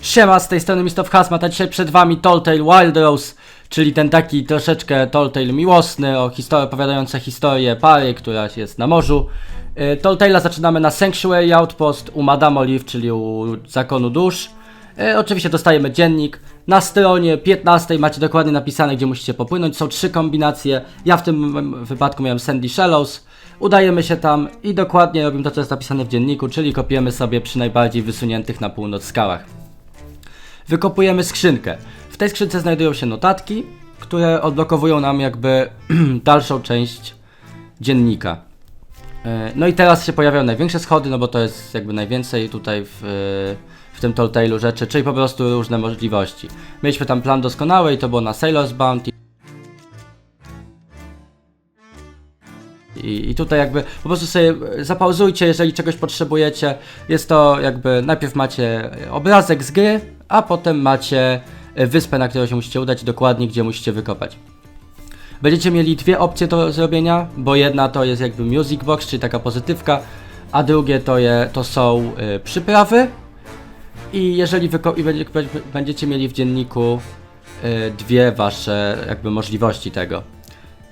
Siema, z tej strony Mr. Hazmat, a dzisiaj przed wami Telltale Wild Rose, czyli ten taki troszeczkę Telltale miłosny, o historii, opowiadające historię pary, która jest na morzu. Y, Telltale'a zaczynamy na Sanctuary Outpost u Madame Olive, czyli u Zakonu Dusz. Y, Oczywiście dostajemy dziennik. Na stronie 15 macie dokładnie napisane, gdzie musicie popłynąć. Są trzy kombinacje. Ja w tym wypadku miałem Sandy Shallows. Udajemy się tam i dokładnie robimy to, co jest napisane w dzienniku, czyli kopiemy sobie przy najbardziej wysuniętych na północ skałach. Wykopujemy skrzynkę. W tej skrzynce znajdują się notatki, które odblokowują nam jakby dalszą część dziennika. E, No i teraz się pojawiają największe schody, no bo to jest jakby najwięcej tutaj w, w tym Telltale'u rzeczy, czyli po prostu różne możliwości. Mieliśmy tam plan doskonały i to było na Sailor's Bounty. I, I tutaj jakby po prostu sobie zapauzujcie, jeżeli czegoś potrzebujecie. Jest to jakby najpierw macie obrazek z gry, a potem macie e, wyspę, na którą się musicie udać, dokładnie gdzie musicie wykopać. Będziecie mieli dwie opcje do zrobienia, bo jedna to jest jakby music box, czyli taka pozytywka, a drugie to, je, to są y, przyprawy. I jeżeli i będzie, będziecie mieli w dzienniku y, dwie wasze jakby możliwości tego.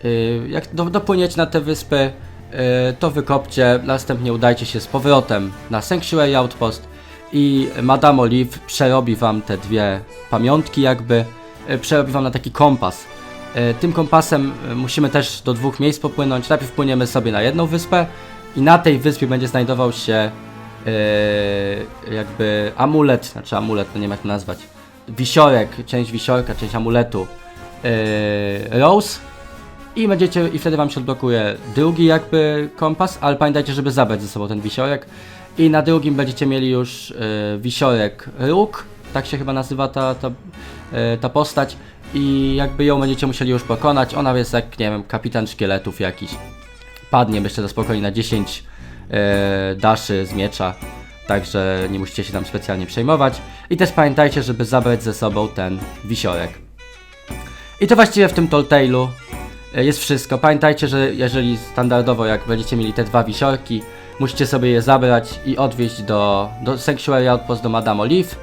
Y, jak do, dopłyniecie na te wyspy, y, to wykopcie, następnie udajcie się z powrotem na Sanctuary Outpost i Madame Olive przerobi wam te dwie pamiątki jakby, y, przerobi wam na taki kompas. Y, Tym kompasem y, musimy też do dwóch miejsc popłynąć. Najpierw płyniemy sobie na jedną wyspę i na tej wyspie będzie znajdował się jakby amulet, znaczy amulet, no nie wiem jak to nazwać, wisiorek, część wisiorka, część amuletu Rose i będziecie, i wtedy wam się odblokuje drugi jakby kompas, ale pamiętajcie, żeby zabrać ze sobą ten wisiorek. I na drugim będziecie mieli już y, wisiorek róg, tak się chyba nazywa ta, ta, y, ta postać. I jakby ją będziecie musieli już pokonać. Ona jest jak, nie wiem, kapitan szkieletów jakiś. Padnie myślę za spokojnie na 10 y, daszy z miecza. Także nie musicie się tam specjalnie przejmować. I też pamiętajcie, żeby zabrać ze sobą ten wisiorek. I to właściwie w tym Telltale'u e, jest wszystko. Pamiętajcie, że jeżeli standardowo jak będziecie mieli te dwa wisiorki, musicie sobie je zabrać i odwieźć do, do Sanctuary Outpost do Madame Olive.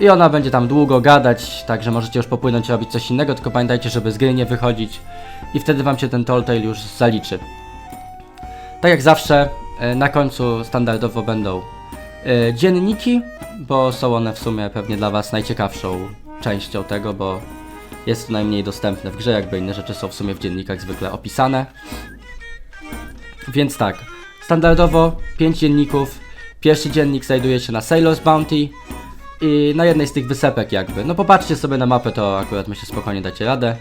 I ona będzie tam długo gadać, także możecie już popłynąć robić coś innego, tylko pamiętajcie, żeby z gry nie wychodzić i wtedy wam się ten Telltale już zaliczy. Tak jak zawsze, e, na końcu standardowo będą e, dzienniki, bo są one w sumie pewnie dla was najciekawszą częścią tego, bo jest to najmniej dostępne w grze, jakby inne rzeczy są w sumie w dziennikach zwykle opisane. Więc tak, standardowo 5 dzienników. Pierwszy dziennik znajduje się na Sailor's Bounty i na jednej z tych wysepek jakby. No popatrzcie sobie na mapę, to akurat myślę spokojnie dacie radę.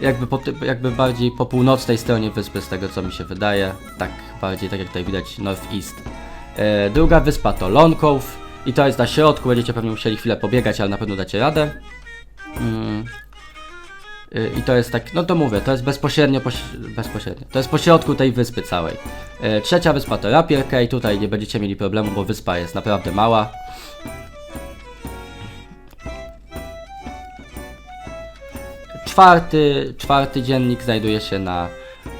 Jakby, po, jakby bardziej po północnej stronie wyspy, z tego co mi się wydaje. Tak, bardziej tak jak tutaj widać Northeast. E, druga wyspa to Lone Cove i to jest na środku, będziecie pewnie musieli chwilę pobiegać, ale na pewno dacie radę. Y, I to jest tak, no to mówię, to jest bezpośrednio, poś- bezpośrednio, to jest pośrodku tej wyspy całej. Y, Trzecia wyspa to Rapier Cay, tutaj nie będziecie mieli problemu, bo wyspa jest naprawdę mała. Czwarty, czwarty dziennik znajduje się na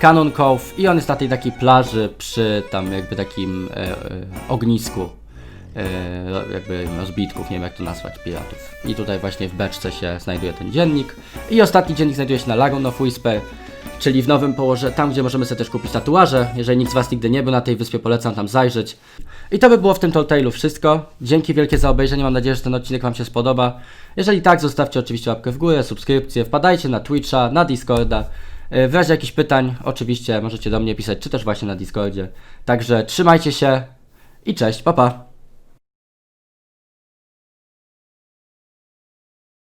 Cannon Cove i on jest na tej takiej plaży przy tam jakby takim e, e, ognisku jakby rozbitków, nie wiem jak to nazwać, piratów. I tutaj właśnie w beczce się znajduje ten dziennik. I ostatni dziennik znajduje się na Lagoon of Whisper, czyli w nowym położeniu, tam gdzie możemy sobie też kupić tatuaże. Jeżeli nikt z Was nigdy nie był na tej wyspie, polecam tam zajrzeć. I to by było w tym Telltale'u wszystko. Dzięki wielkie za obejrzenie, mam nadzieję, że ten odcinek Wam się spodoba. Jeżeli tak, zostawcie oczywiście łapkę w górę, subskrypcję, wpadajcie na Twitcha, na Discorda. E, W razie jakichś pytań, oczywiście możecie do mnie pisać, czy też właśnie na Discordzie. Także trzymajcie się i cześć, pa pa!